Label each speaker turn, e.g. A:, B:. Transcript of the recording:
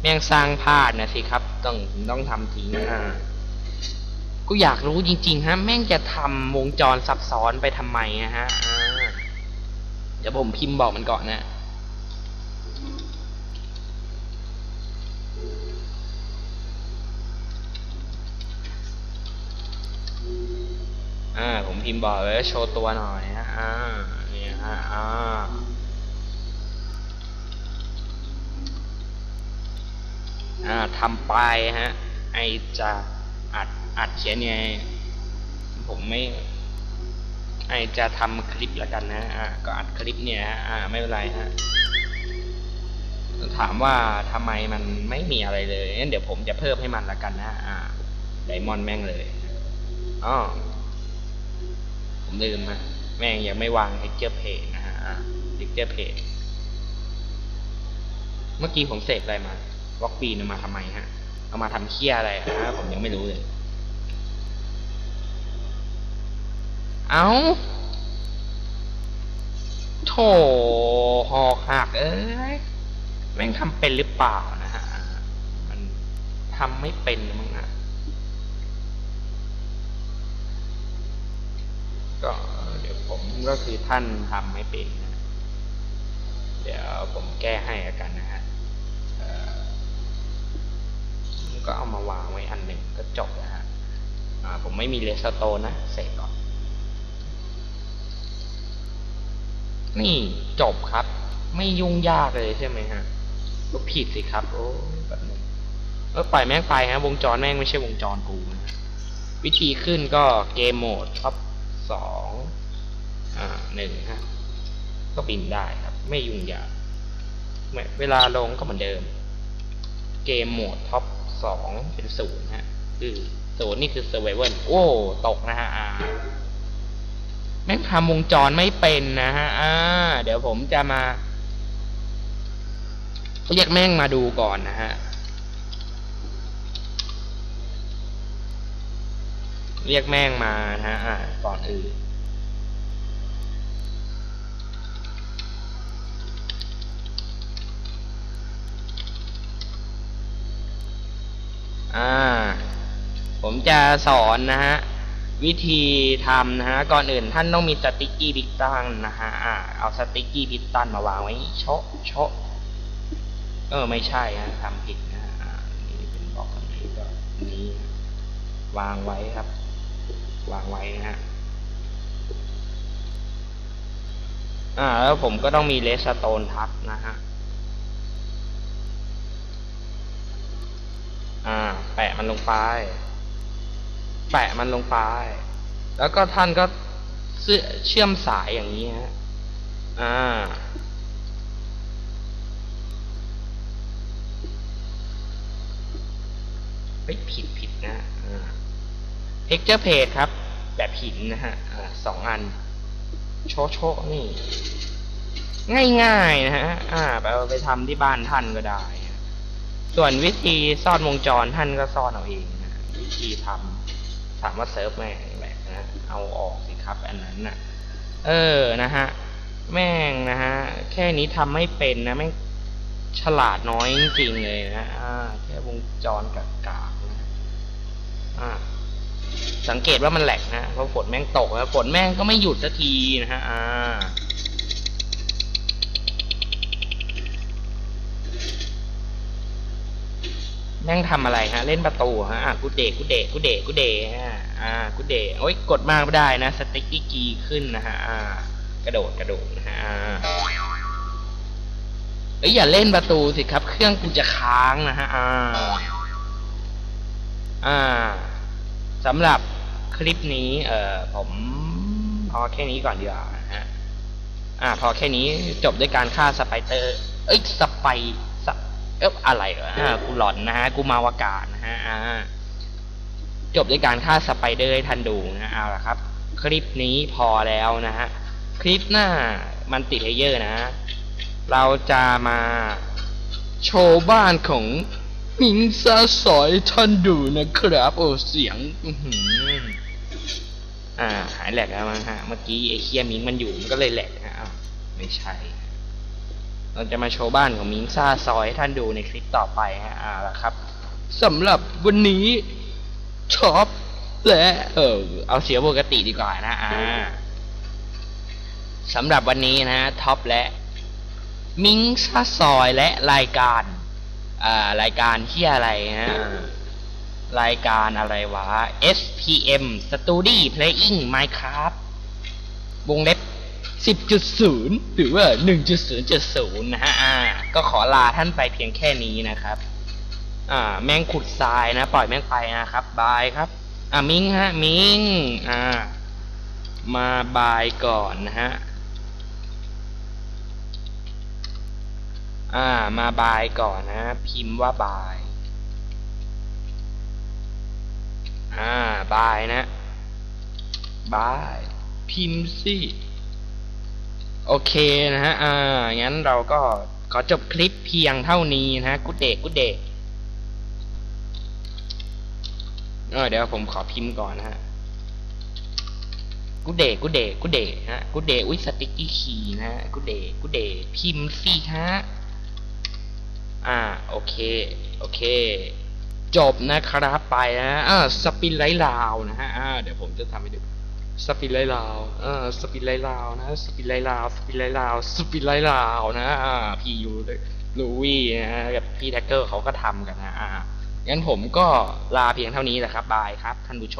A: แม่งสร้างพลาดนะสิครับ ต้องต้องทำทิ้งอ่ากูอยากรู้จริง ๆ ฮะ แม่งจะทำวงจรซับซ้อนไปทำไมอะฮะอ่าเดี๋ยวผมพิมพ์บอกมันก่อนนะอ่าผมพิมพ์บอกไว้ว่าโชว์ตัวหน่อยฮะอ่า เนี่ยฮะ อ่า อ่า ทำไปฮะ ไอจะอัดอัดเขียนไง ผมไม่ ไอจะทำคลิปแล้วกันนะอ่าก็อัดคลิปเนี่ยฮะอ่าไม่เป็นไรฮะถามว่าทำไมมันไม่มีอะไรเลยงั้นเดี๋ยวผมจะเพิ่มให้มันละกันนะอ่าไดมอนด์แม่งเลยอ๋อผมลืมนะแม่งยังไม่วาง texture page นะฮะอ่า texture page เมื่อกี้ผมเสกอะไรมา วอกปีนเอามาทำไมฮะ เอามาทำเคี้ยอะไรฮะผมยังไม่รู้เลย เอาโถหอกหักเอ้ยแม่งทำเป็นหรือเปล่านะฮะ มันทำไม่เป็นมั้งอะก็เดี๋ยวผมก็คือท่านทำไม่เป็นนะ เดี๋ยวผมแก้ให้อากันนะฮะเอ่อ ก็เอามาวางไว้อันหนึ่งก็จบนะฮะผมไม่มีเลสโตนนะเสร็จก่อน นี่จบครับ ไม่ยุ่งยากเลยใช่ไหมฮะก็ผิดสิครับ โอ้แบบนึงเออปล่อยแม่งไปฮะ วงจรแม่งไม่ใช่วงจรกูนะวิธีขึ้นก็เกมโหมดท็อปสองอ่าหนึ่งฮะก็บินได้ครับ ไม่ยุ่งยากเวลาลงก็เหมือนเดิม เกมโหมดท็อป สองเป็นศูนย์ฮะ คือศูนย์นี่คือเซอร์ไวเวลโอ้ ตกนะฮะอ่าแม่งทำวงจรไม่เป็นนะฮะ อ่า เดี๋ยวผมจะมา เรียกแม่งมาดูก่อนนะฮะ เรียกแม่งมานะฮะ อ่า ก่อนอื่น อ่า ผมจะสอนนะฮะ วิธีทำนะฮะ ก่อนอื่นท่านต้องมีสติกกี้พิกตันนะฮะอ่าเอาสติกกี้พิกตันมาวางไว้โชะโชะเออ ไม่ใช่ฮะทำผิดนะฮะนี่เป็นบล็อกอันนี้ก็นนี้วางไว้ครับ วางไว้นะฮะอ่า แล้วผมก็ต้องมีเลสโตนทับนะฮะ อ่า แปะมันลงไป แปะมันลงไป แล้วก็ท่านก็เชื่อมสายอย่างนี้ฮะอ่า ไม่ผิดผิดนะอ่า texture page ครับ แบบหินนะฮะอ่าสองอัน โชโชนี่ ง่ายๆนะฮะ อ่าไปเอาไปทำที่บ้านท่านก็ได้ ส่วนวิธีซ่อนวงจรท่านก็ซ่อนเอาเองนะวิธีทำถามว่าเซิร์ฟแม่งแหละนะเอาออกสิครับ อันนั้นน่ะ เออนะฮะแม่งนะฮะแค่นี้ทำไม่เป็นนะแม่งฉลาดน้อยจริงๆเลยนะอ่าแค่วงจรกากนะอ่าสังเกตว่ามันแหลกนะเพราะฝนแม่งตกแล้วฝนแม่งก็ไม่หยุดสักทีนะฮะอ่า แม่งทำอะไรฮะ เล่นประตูฮะอะกูเดะกูเดะกูเดะกูเดะฮะอ่ากูเดะโอ้ยกดมากไม่ได้นะสติ๊กกี้กีขึ้นนะฮะอ่ากระโดดกระโดดนะฮะเอ้ยอย่าเล่นประตูสิครับ เครื่องกูจะค้างนะฮะอ่าอ่าสำหรับคลิปนี้ เอ่อผมพอแค่นี้ก่อนดีกว่านะฮะอ่า พอแค่นี้จบด้วยการฆ่าสไปเตอร์ เอ้ยสไป เอ๊ะอะไรวะอ่ากูหลอนนะฮะกูมาวากาศนะฮะอ่าจบด้วยการฆ่าสไปเดอร์ให้ทันดูนะเอาละครับ คลิปนี้พอแล้วนะฮะคลิปหน้ามันติเพเยอร์นะ เราจะมาโชว์บ้านของมิงซาสอยท่านดูนะครับ โอ้เสียงอื้อหืออ่าหายแหลกแล้วมั้งฮะเมื่อกี้ไอ้เคียมิงมันอยู่มันก็เลยแหลกนะอ้าวไม่ใช่ เราจะมาโชว์บ้านของมิงซ่าซอยให้ท่านดูในคลิปต่อไปฮะอ่าละครับสำหรับวันนี้ช็อปและเออเอาเสียงปกติดีกว่านะอ่าสำหรับวันนี้นะท็อปและมิงซ่าซอยและรายการอ่ารายการที่อะไรฮะรายการอะไรวะ SPM Study Playing Minecraft วงเล็บ 10.0 หรือว่า 1.0.0นะฮะอ่าก็ขอลาท่านไปเพียงแค่นี้นะครับ อ่า แม่งขุดทรายนะ ปล่อยแม่งไปนะครับ บายครับ อ่ามิงฮะ มิง อ่า มาบายก่อนนะฮะ อ่า มาบายก่อนนะ พิมพ์ว่าบาย อ่า บายนะ บาย พิมพ์สิ โอเคนะฮะ อ่า งั้นเราก็ขอจบคลิปเพียงเท่านี้นะฮะ กูเดกกูเดกเออเดี๋ยวผมขอพิมพ์ก่อนนะฮะ กูเดกกูเดกกูเดกฮะ กูเดกอุ้ยสติกกี้คีย์นะฮะ กูเดกกูเดกพิมพ์สิฮะ อ่า โอเค โอเค จบนะครับไปนะอ่าสปินไลท์ลาวนะฮะ อ่า เดี๋ยวผมจะทำให้ดู สปินไลลาวเออสปินไลลาวนะสปินไลลาวสปินไลลาวสปินไลลาวนะอ่าพี่ยูลูวี่นะฮะกับพี่แท็กเกอร์เขาก็ทำกันนะอ่างั้นผมก็ลาเพียงเท่านี้แหละครับ บายครับ ท่านผู้ชม